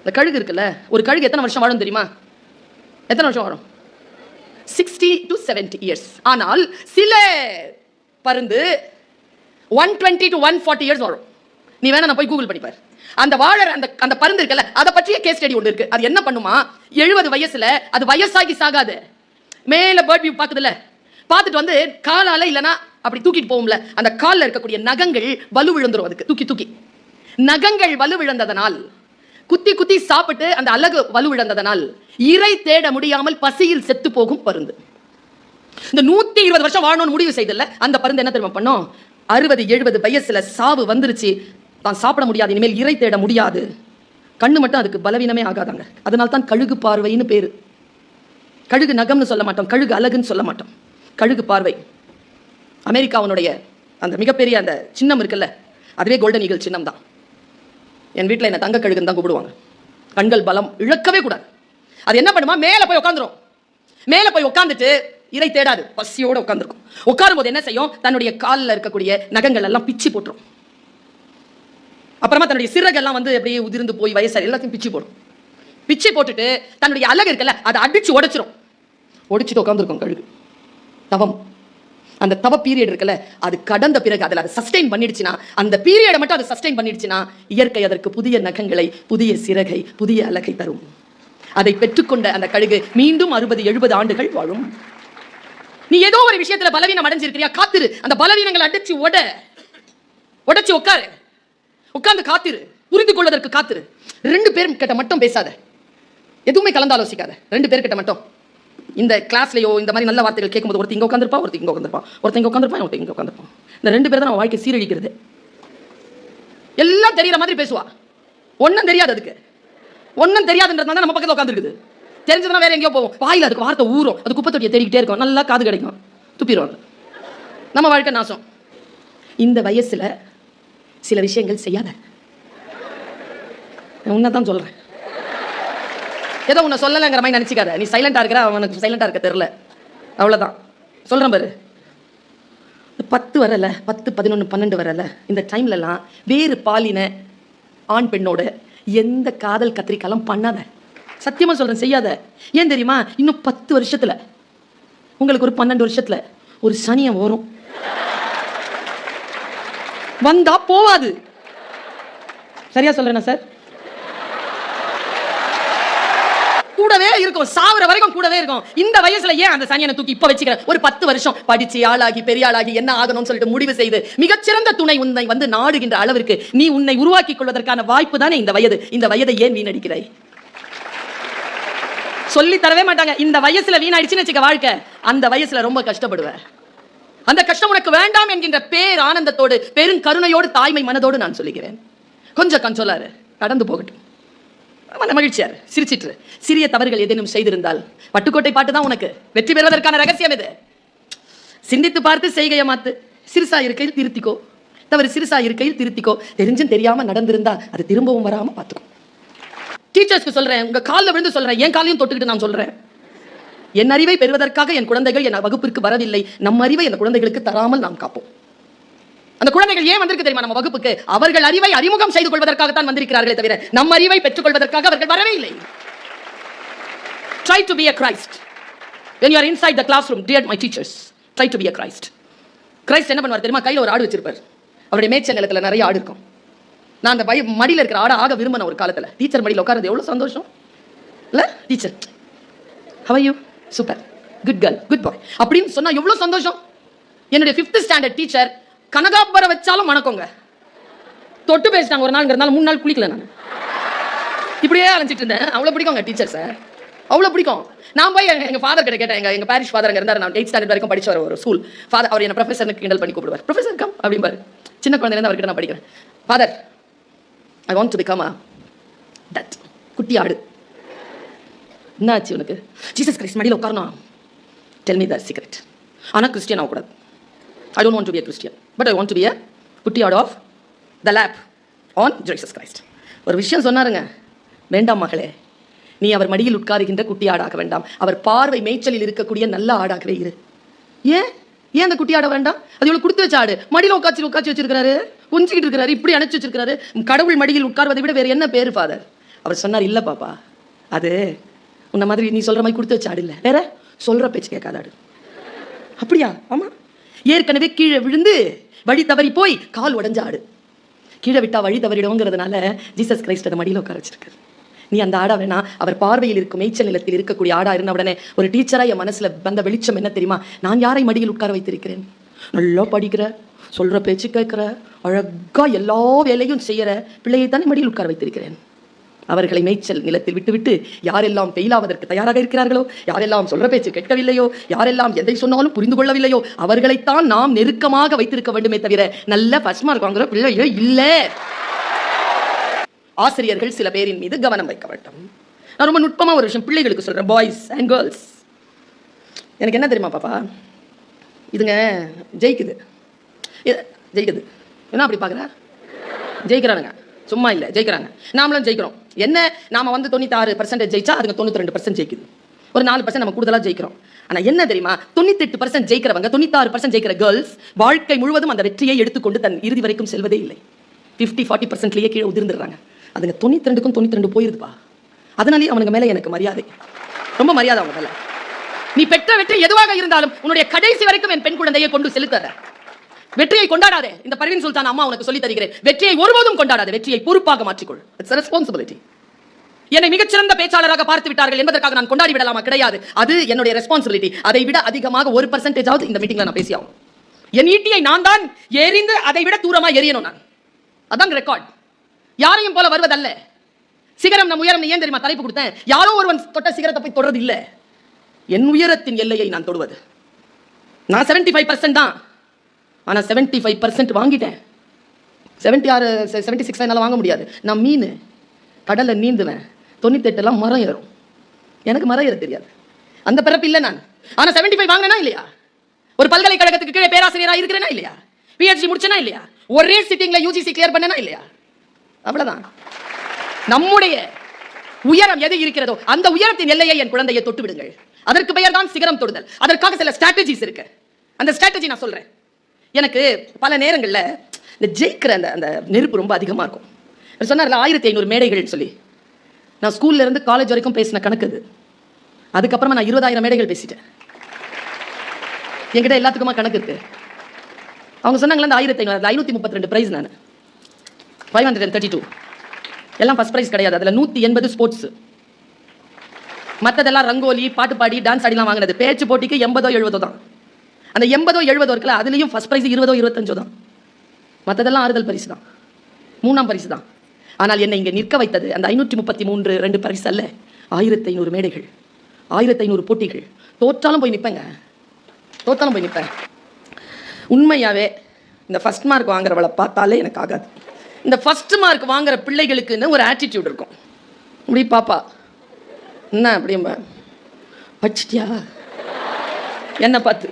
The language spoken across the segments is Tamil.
இந்த கழுகு இருக்குல்ல ஒரு கழுகு எத்தனை வருஷம் வாழும் தெரியுமா? எத்தனை வருஷம் வாழும்? சிக்ஸ்டி டு 70 இயர்ஸ் ஆனால் சில பருந்து one twenty to one forty years வரும் நீ வேணா நான் போய் கூகுள் பண்ணிப்பார் அந்த வாழர் அந்த அந்த பருந்து இருக்குல்ல அதை பற்றிய கேஸ் ஸ்டடி ஒன்று இருக்கு. அது என்ன பண்ணுமா? எழுபது வயசுல அது வயசாகி சாகாது. மேல பேர்ட் வியூ பாக்குதுல்ல பார்த்துட்டு வந்து காலால இல்லனா அப்படி தூக்கிட்டு போகும்ல அந்த காலில் இருக்கக்கூடிய நகங்கள் வலு விழுந்துரும் அதுக்கு. தூக்கி தூக்கி. நகங்கள் வலு விழுந்ததனால் குத்தி குத்தி சாப்பிட்டு அந்த அழகு வலுவிழந்ததனால் இறை தேட முடியாமல் பசியில் செத்து போகும் பருந்து. இந்த நூத்தி இருபது வருஷம் வாழணும்னு முடிவு செய்தல அந்த பருந்து என்ன தெரியுமா பண்ணோம்? அறுபது எழுபது வயசுல சாவு வந்துருச்சு. தான் சாப்பிட முடியாது இனிமேல் இறை தேட முடியாது. கண்ணு மட்டும் அதுக்கு பலவீனமே ஆகாதாங்க. அதனால தான் கழுகு பார்வைன்னு பேரு. கழுகு நகம்னு சொல்ல மாட்டோம் கழுகு அழகுன்னு சொல்ல மாட்டோம். கழுகு பார்வை. அமெரிக்காவுடைய அந்த மிகப்பெரிய அந்த சின்னம் இருக்குல்ல அதுவே கோல்டன் ஈகிள் சின்னம் தான் என் வீட்டில் என்ன தங்க கழுகுன்னு தான் கூப்பிடுவாங்க. கண்கள் பலம் இழக்கவே கூடாது. அது என்ன பண்ணுமா? மேலே போய் உட்காந்துரும் மேலே போய் உட்காந்துட்டு இறை தேடாது. பசியோட உட்காந்துருக்கும் உட்காரும் போது என்ன செய்யும்? தன்னுடைய காலில் இருக்கக்கூடிய நகங்கள் எல்லாம் பிச்சு போட்டுரும். அப்புறமா தன்னுடைய சிறகெல்லாம் வந்து அப்படியே உதிர்ந்து போய் வயசு எல்லாத்தையும் பிச்சு போடும். பிச்சு போட்டுட்டு தன்னுடைய அழகு இருக்குல்ல அதை அடிச்சு உடைச்சிரும். உடைச்சிட்டு உட்காந்துருக்கும் கழுகு. தவம். அந்த தவ பீரியட் இருக்குல்ல அது கடந்த பிறகு அதில் அதை சஸ்டெயின் பண்ணிடுச்சுன்னா அந்த பீரியடை மட்டும் அதை சஸ்டெயின் பண்ணிடுச்சுன்னா இயற்கை அதற்கு புதிய நகங்களை புதிய சிறகை புதிய அழகை தரும். அதை பெற்றுக்கொண்ட அந்த கழுகு மீண்டும் அறுபது எழுபது ஆண்டுகள் வாழும். நீ ஏதோ ஒரு விஷயத்துல பலவீனம் அடைஞ்சிருக்கிறியா? காத்திரு. அந்த பலவீனங்களை அடைச்சு உட உடைச்சு உட்காரு. உட்கார்ந்து காத்திரு. புரிந்து கொள்வதற்கு காத்திரு. ரெண்டு பேரும் கிட்ட மட்டும் பேசாத. எதுவுமே கலந்து ஆலோசிக்காத. ரெண்டு பேர்கிட்ட மட்டும். இந்த கிளாஸ்லையோ இந்த மாதிரி நல்ல வார்த்தைகள் கேட்கும்போது ஒருத்தர் இங்கே உட்காந்துருப்பா ஒருத்தர் இங்கே உட்காந்துருப்பான் ஒருத்தர் இங்கே உட்காந்துருப்பான் ஒருத்தர் இங்கே உட்காந்துருப்பான் இந்த ரெண்டு பேர் தான் நம்ம வாழ்க்கை சீரழிக்கிறது. எல்லாம் தெரியற மாதிரி பேசுவா. ஒன்றும் தெரியாது அதுக்கு. ஒன்றும் தெரியாதுன்றதுனால நம்ம பக்கத்தில் உட்காந்துருக்குது தெரிஞ்சதுனா வேற எங்கேயோ போவோம். வாயில் அதுக்கு வார்த்தை ஊறும். அது குப்பை தொட்டியை தேடிக்கிட்டே இருக்கும். நல்லா காது கிடைக்கும். துப்பிடுவாங்க நம்ம வாழ்க்கை நாசம். இந்த வயசுல சில விஷயங்கள் செய்யாத. உன்னை தான் சொல்றேன். ஏதோ உன்னை சொல்லலைங்கிற மாதிரி நினச்சிக்காத. நீ சைலண்டாக இருக்கிற அவனுக்கு சைலண்டாக இருக்க தெரில அவ்வளோதான் சொல்கிறேன் பாரு. பத்து வரல பத்து பதினொன்று பன்னெண்டு வரல. இந்த டைம்லலாம் வேறு பாலின ஆண் பெண்ணோட எந்த காதல் கத்திரிக்காலம் பண்ணாத. சத்தியமாக சொல்கிறேன் செய்யாத. ஏன் தெரியுமா? இன்னும் பத்து வருஷத்தில். உங்களுக்கு ஒரு பன்னெண்டு வருஷத்தில் ஒரு சனியம் வரும். வந்தா போவாது. சரியா சொல்றேனா சார் கூடவே இருக்கும். சாவர வரைக்கும் கூடவே இருக்கும். இந்த வயசுல ஏன் அந்த சனியனை தூக்கி இப்ப வச்சுக்கிறேன் ஒரு பத்து வருஷம் படிச்சு ஆளாகி பெரிய ஆளாகி என்ன ஆகணும்னு சொல்லிட்டு முடிவு செய்து மிகச்சிறந்த துணை உன்னை வந்து நாடுகின்ற அளவிற்கு நீ உன்னை உருவாக்கிக் கொள்வதற்கான வாய்ப்பு தானே இந்த வயது. இந்த வயதை ஏன் வீணடிக்கிறாய்? சொல்லி தரவே மாட்டாங்க. இந்த வயசுல வீணாயிடுச்சுன்னு வச்சுக்க வாழ்க்கை. அந்த வயசுல ரொம்ப கஷ்டப்படுவேன். அந்த கஷ்டம் உனக்கு வேண்டாம் என்கின்ற பேர் ஆனந்தத்தோடு பெரும் கருணையோடு தாய்மை மனதோடு நான் சொல்லுகிறேன். கொஞ்சம் கஞ்சோலாரு கடந்து போகட்டும். மன மகிழ்ச்சியார். சிரிச்சிட்டு சிறிய தவறுகள் ஏதேனும் செய்திருந்தால். பட்டுக்கோட்டை பாட்டு தான் உனக்கு. வெற்றி பெறுவதற்கான ரகசியம் இது சிந்தித்து பார்த்து செய்கையை மாத்து. சிறுசா இருக்கையில் திருத்திக்கோ. தவறு சிறுசா இருக்கையில் திருத்திக்கோ. தெரிஞ்சும் தெரியாம நடந்திருந்தா அது திரும்பவும் வராம பார்த்துக்கோ டீச்சர்ஸ்க்கு சொல்றேன். உங்க காலில் விழுந்து சொல்றேன். என் காலையும் தொட்டுக்கிட்டு நான் சொல்றேன். என் அறிவை பெறுவதற்காக என் குழந்தைகள் என் வகுப்பிற்கு வரவில்லை. நம் அறிவை என் குழந்தைகளுக்கு தராமல் நாம் காப்போம். அந்த குழந்தைகள் ஏன் வந்திருக்கு தெரியுமா நம்ம வகுப்புக்கு? அவர்கள் அறிவை அறிமுகம் செய்து கொள்வதற்காகத்தான் வந்திருக்கிறார்களே தவிர நம் அறிவை பெற்றுக் கொள்வதற்காக அவர்கள் வரவே இல்லை. Try to be a Christ when you are inside the classroom dear my teachers try to be a Christ என்ன பண்ணுவார் தெரியுமா? கையில் ஒரு ஆடு வச்சிருப்பார். அவருடைய மேய்ச்சல் நிலத்துல நிறைய ஆடு இருக்கும். நான் அந்த பய மடியில் இருக்கிற ஆடை ஆக விரும்பின ஒரு காலத்தில் டீச்சர் மடியில் உட்காரது எவ்வளவு சந்தோஷம்? இல்ல? Teacher how you super good girl good boy அப்படின்னு சொன்னால் எவ்வளோ சந்தோஷம்? என்னுடைய ஃபிஃப்த் ஸ்டாண்டர்ட் டீச்சர் கனகாபரம் வச்சாலும் வணக்கங்க தொட்டு பேசிட்டாங்க ஒரு நாள்ங்கிறதுனால மூணு நாள் குளிக்கல நான். இப்படியே அலைஞ்சிட்டு இருந்தேன். அவ்வளோ பிடிக்குங்க டீச்சர் சார் அவ்வளோ பிடிக்கும். நான் போய் எங்கள் எங்க ஃபாதர் கிட்ட கேட்டேன். எங்கள் எங்கள் பாரிஷ் ஃபாதர் அங்கே இருந்தார். நான் எயிட் ஸ்டாண்டர்ட் வரைக்கும் படிச்சு ஒரு ஸ்கூல் ஃபாதர் அவர் என்ன ப்ரொஃபஸர்னு கிண்டல் பண்ணி கூப்பிடுவார். ப்ரொஃபஸர் கம் அப்படிம்பார். சின்ன குழந்தைலேருந்து அவர்கிட்ட நான் படிக்கிறேன். Father I want to become that குட்டி ஆடு. என்ன ஆச்சு உனக்கு? ஜீசஸ் கிரைஸ்ட் மடியில் உட்காரணும். டெல் மீ த சீக்ரெட் ஆனால் கிறிஸ்டியன் ஆகக்கூடாது. I don't want to be a Christian but I want to be a குட்டி add of the lap on Jesus Christ ஒரு விஷயம் சொன்னாருங்க. வேண்டாம் மகளே நீ அவர் மடியில் உட்காருகின்ற குட்டி ஆடாக வேண்டாம். அவர் பார்வை மேய்ச்சலில் இருக்கக்கூடிய நல்ல ஆடாகவே இரு. ஏன்? ஏன் அந்த குட்டி ஆட வேண்டாம்? அது இவ்வளோ கொடுத்து வச்ச ஆடு. மடியில் உட்காச்சி உட்காச்சி வச்சிருக்காரு கொஞ்சிக்கிட்டு இருக்கிறாரு இப்படி அணைச்சி வச்சிருக்காரு கடவுள் மடியில் உட்கார்வதை விட வேறு என்ன பேர் ஃபாதர் அவர் சொன்னார் இல்லை பாப்பா. அது உன்ன மாதிரி நீ சொல்ற மாதிரி கொடுத்து வச்ச ஆடு இல்லை. வேற? சொல்ற பேச்சு கேட்காத ஆடு. அப்படியா? ஆமா. ஏற்கனவே கீழே விழுந்து வழி தவறி போய் கால் உடஞ்சாடு. ஆடு கீழே விட்டா வழி தவறிடுவோங்கிறதுனால ஜீசஸ் கிரைஸ்ட் அதை மடியில் உட்கார வச்சிருக்காரு. நீ அந்த ஆடா வேணா அவர் பார்வையில் இருக்கும் மேய்ச்சல் நிலத்தில் இருக்கக்கூடிய ஆடா இருந்த உடனே ஒரு டீச்சரா என் மனசுல வந்த வெளிச்சம் என்ன தெரியுமா? நான் யாரை மடியில் உட்கார வைத்திருக்கிறேன்? நல்லா படிக்கிற சொல்ற பேச்சு கேட்கிற அழகா எல்லா வேலையும் செய்யற பிள்ளையை தானே மடியில் உட்கார வைத்திருக்கிறேன். அவர்களை மேய்ச்சல் நிலத்தில் விட்டுவிட்டு யாரெல்லாம் ஃபெயிலாவதற்கு தயாராக இருக்கிறார்களோ யாரெல்லாம் சொல்ற பேச்சு கேட்கவில்லையோ யாரெல்லாம் எதை சொன்னாலும் புரிந்து கொள்ளவில்லையோ அவர்களைத்தான் நாம் நெருக்கமாக வைத்திருக்க வேண்டுமே தவிர நல்ல ஃபர்ஸ்ட் மார்க் வாங்குற பிள்ளையோ இல்லை. ஆசிரியர்கள் சில பேரின் மீது கவனம் வைக்க வேண்டும். நான் ரொம்ப நுட்பமாக ஒரு விஷயம் பிள்ளைகளுக்கு சொல்கிறேன் பாய்ஸ் அண்ட் கேர்ள்ஸ் எனக்கு என்ன தெரியுமா பாப்பா? இதுங்க ஜெயிக்குது. இது- ஜெயிக்குது. என்ன அப்படி பார்க்குற ஜெயிக்கிறானுங்க. சும்மா இல்லை ஜெயிக்கிறாங்க. நாமளும் ஜெயிக்கிறோம். என்ன? நாம வந்து தொண்ணூத்தாறு பர்சன்டேஜ் ஜெயிச்சா அதுங்க தொண்ணூத்தி ரெண்டு பர்சன்ட் ஜெயிக்குது. ஒரு நாலு பர்சன்ட் நம்ம கூடுதலாக ஜெயிக்கிறோம். ஆனா என்ன தெரியுமா? தொண்ணூத்தெட்டு பர்சன்ட் ஜெயிக்கிறவங்க தொண்ணூத்தாறு பர்சன்ட் ஜெயிக்கிற கேர்ள்ஸ் வாழ்க்கை முழுவதும் அந்த வெற்றியை எடுத்துக்கொண்டு தன் இறுதி வரைக்கும் செல்வதே இல்லை. ஃபிஃப்டி ஃபார்ட்டி பர்சன்ட்லேயே கீழே உதிர்ந்துடுறாங்க. அதுங்க தொண்ணூத்தி ரெண்டுக்கும் தொண்ணூத்தி ரெண்டு போயிருதுப்பா. அதனாலேயே அவனுக்கு மேலே எனக்கு மரியாதை. ரொம்ப மரியாதை அவங்க மேலே நீ பெற்ற வெற்றி எதுவாக இருந்தாலும் உன்னுடைய கடைசி வரைக்கும் என் பெண் குழந்தையை கொண்டு செலுத்தாத வெற்றியை கொண்டாடாதே. இந்த பர்வீன் சுல்தான் அம்மா உனக்கு சொல்லி தருகிறேன். வெற்றியை ஒருபோதும் கொண்டாடாதே. வெற்றியை பொறுப்பாக மாற்றிக்கொள். இட்ஸ் ரெஸ்பான்சிபிலிட்டி என்னை மிகச்சிறந்த பேச்சாளராக பார்த்து விட்டார்கள் என்பதற்காக நான் கொண்டாடி விடலாமா? கிடையாது. அது என்னுடைய ரெஸ்பான்சிபிலிட்டி அதை விட அதிகமாக ஒரு பர்சன்டேஜாவது இந்த மீட்டிங்ல நான் பேசியாகும் என் ஈட்டியை நான் தான் எரிந்து அதை விட தூரமா எரியணும் நான். அதான் ரெக்கார்ட் யாரையும் போல வருவதல்ல. சிகரம் நம் உயரம் ஏன் தெரியுமா தலைப்பு கொடுத்தேன்? யாரோ ஒருவன் தொட்ட சிகரத்தை போய் தொடர்றது இல்ல என் உயரத்தின் எல்லையை நான் தொடுவது. நான் 75% ஃபைவ் பர்சன்ட் தான். ஆனா 75% ஃபைவ் பர்சன்ட் வாங்கிட்டேன். செவன்ட்டி ஆறு செவன்ட்டி சிக்ஸ் என்னால் வாங்க முடியாது. நான் மீன் கடலில் நீந்துவேன். தொண்ணூத்தெட்டெல்லாம் மரம் ஏறும். எனக்கு மரம் ஏற தெரியாது. அந்த பிறப்பு இல்லை நான். ஆனால் 75 ஃபைவ் வாங்கினா இல்லையா? ஒரு பல்கலைக்கழகத்துக்கு கீழே பேராசிரியராக இருக்கிறேனா இல்லையா? பிஹெச்டி முடிச்சனா இல்லையா? ஒரே சிட்டிங்கில் யூஜிசி கிளியர் பண்ணனா இல்லையா? அவ்வளோதான் நம்முடைய உயரம் எது இருக்கிறதோ அந்த உயரத்தின் எல்லையை என் குழந்தையை தொட்டு விடுங்கள் அதற்கு பெயர் தான் சிகரம் தொடுதல். அதற்காக சில ஸ்ட்ராட்டஜிஸ் இருக்கு. அந்த ஸ்ட்ராட்டஜி நான் சொல்றேன். எனக்கு பல நேரங்களில் இந்த ஜெயிக்கிற அந்த அந்த நெருப்பு ரொம்ப அதிகமாக இருக்கும். சொன்னார்ல ஆயிரத்தி ஐநூறு மேடைகள் சொல்லி. நான் ஸ்கூல்ல இருந்து காலேஜ் வரைக்கும் பேசின கணக்கு அது. அதுக்கப்புறமா நான் இருபதாயிரம் மேடைகள் பேசிட்டேன். என்கிட்ட எல்லாத்துக்குமா கணக்கு இருக்கு? அவங்க சொன்னாங்களே அந்த ஆயிரத்தி ஐநூறு ஐநூற்றி முப்பத்தி ரெண்டு ப்ரைஸ் நான். Five hundred and thirty two எல்லாம் ஃபஸ்ட் ப்ரைஸ் கிடையாது. அதில் நூற்றி எண்பது ஸ்போர்ட்ஸ் மற்றதெல்லாம் ரங்கோலி பாட்டு பாடி டான்ஸ் ஆடிலாம் வாங்கினது. பேச்சு போட்டிக்கு எண்பதோ எழுபதோ தான். அந்த எண்பதோ எழுபதோ இருக்குல்ல அதுலேயும் ஃபஸ்ட் ப்ரைஸ் இருபதோ இருபத்தஞ்சோ தான். மற்றதெல்லாம் ஆறுதல் பரிசு தான். மூணாம் பரிசு தான். ஆனால் என்னை இங்கே நிற்க வைத்தது அந்த ஐநூற்றி முப்பத்தி மூன்று ரெண்டு பரிசு அல்ல ஆயிரத்தி ஐநூறு மேடைகள் ஆயிரத்தி ஐநூறு போட்டிகள். தோற்றாலும் போய் நிற்பேங்க. தோற்றாலும் போய் நிற்பேன். உண்மையாகவே இந்த ஃபஸ்ட் மார்க் வாங்குறவளை பார்த்தாலே எனக்கு ஆகாது. இந்த ஃபர்ஸ்ட் மார்க் வாங்குற பிள்ளைகளுக்குன்னு ஒரு ஆட்டிடியூட் இருக்கும். இப்படி பாப்பா என்ன அப்படிம்பா படிச்சிட்டியா? என்னை பார்த்து.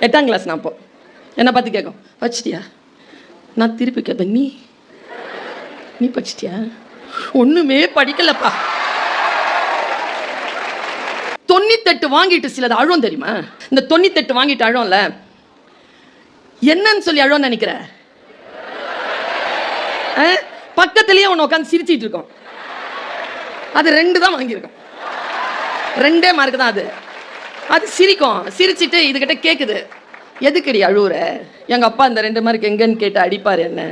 எட்டாம் கிளாஸ் நான் அப்போ. என்னை பார்த்து கேட்கும் படிச்சிட்டியா? நான் திருப்பி கேட்பேன். நீ? நீ படிச்சிட்டியா? ஒன்றுமே படிக்கலப்பா. தொண்ணூத்தெட்டு வாங்கிட்டு சிலது அழும் தெரியுமா? இந்த தொண்ணூத்தெட்டு வாங்கிட்டு அழும்ல என்னன்னு சொல்லி அழும் நினைக்கிற? ஆ? பக்கத்துலயே ஒன்று உட்காந்து சிரிச்சிட்டு இருக்கோம். அது ரெண்டு தான் வாங்கியிருக்கோம். ரெண்டே மார்க் தான் அது. அது சிரிக்கும். சிரிச்சிட்டு இதுகிட்ட கேட்குது எதுக்குடி அழுவுற? எங்கள் அப்பா இந்த ரெண்டு மார்க் எங்கன்னு கேட்டு அடிப்பார் என்ன?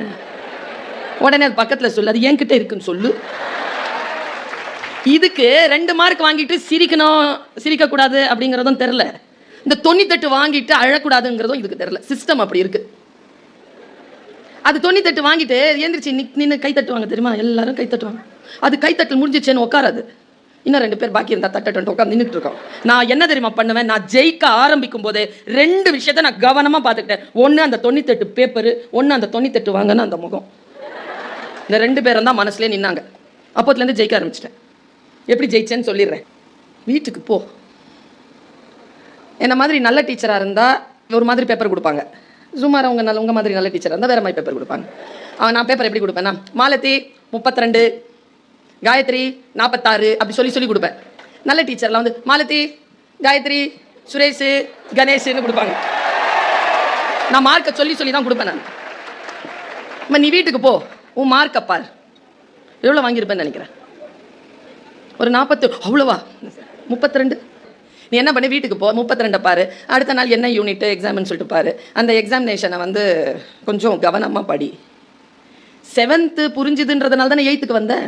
உடனே அது பக்கத்தில் சொல்லு. அது என்கிட்ட இருக்குன்னு சொல்லு. இதுக்கு ரெண்டு மார்க் வாங்கிட்டு சிரிக்கணும் சிரிக்கக்கூடாது அப்படிங்கிறதும் தெரில இந்த தொண்ணூத்தெட்டு வாங்கிட்டு அழக்கூடாதுங்கிறதும் இதுக்கு தெரில சிஸ்டம் அப்படி இருக்கு. அது தொண்ணூத்தெட்டு வாங்கிட்டு எந்திரிச்சு நிக் நின்று கை தட்டுவாங்க தெரியுமா? எல்லாரும் கை தட்டுவாங்க அது கைத்தட்டு முடிஞ்சிச்சேன்னு உட்காராது. இன்னும் ரெண்டு பேர் பாக்கி இருந்தால் தட்டட்டு உட்காந்து நின்றுட்டு இருக்கோம். நான் என்ன தெரியுமா பண்ணுவேன்? நான் ஜெயிக்க ஆரம்பிக்கும் போதே ரெண்டு விஷயத்த நான் கவனமாக பார்த்துக்கிட்டேன். ஒன்று அந்த தொண்ணூத்தெட்டு பேப்பர் ஒன்று அந்த தொண்ணூத்தெட்டு வாங்கன்னு அந்த முகம். இந்த ரெண்டு பேரும் தான் மனசுலேயே நின்னாங்க. அப்போத்துலேருந்து ஜெயிக்க ஆரம்பிச்சிட்டேன். எப்படி ஜெயிச்சேன்னு சொல்லிடுறேன். வீட்டுக்கு போ. என்ன மாதிரி நல்ல டீச்சராக இருந்தால் ஒரு மாதிரி பேப்பர் கொடுப்பாங்க. சுமார் அவங்க நல்ல உங்கள் மாதிரி நல்ல டீச்சராக இருந்தால் வேறு மாதிரி பேப்பர் கொடுப்பாங்க. அவன் நான் பேப்பர் எப்படி கொடுப்பேன்னா மாலத்தி முப்பத்தி ரெண்டு காயத்ரி நாற்பத்தாறு அப்படி சொல்லி சொல்லி கொடுப்பேன். நல்ல டீச்சர்லாம் வந்து மாலதி காயத்ரி சுரேஷ் கணேஷ்னு கொடுப்பாங்க. நான் மார்க்கை சொல்லி சொல்லி தான் கொடுப்பேன் நான். இப்போ நீ வீட்டுக்கு போ. உன் மார்க்கை பார். எவ்வளோ வாங்கியிருப்பேன்னு நினைக்கிறேன்? ஒரு நாற்பத்து அவ்வளோவா? முப்பத்தி ரெண்டு நீ என்ன பண்ணி வீட்டுக்கு போ. முப்பத்தி ரெண்டை பாரு. அடுத்த நாள் என்ன யூனிட் எக்ஸாம்னு சொல்லிட்டு பாரு. அந்த எக்ஸாமினேஷனை வந்து கொஞ்சம் கவனமாக படி. செவன்த்து புரிஞ்சுதுன்றதுனால தானே எயித்துக்கு வந்தேன்.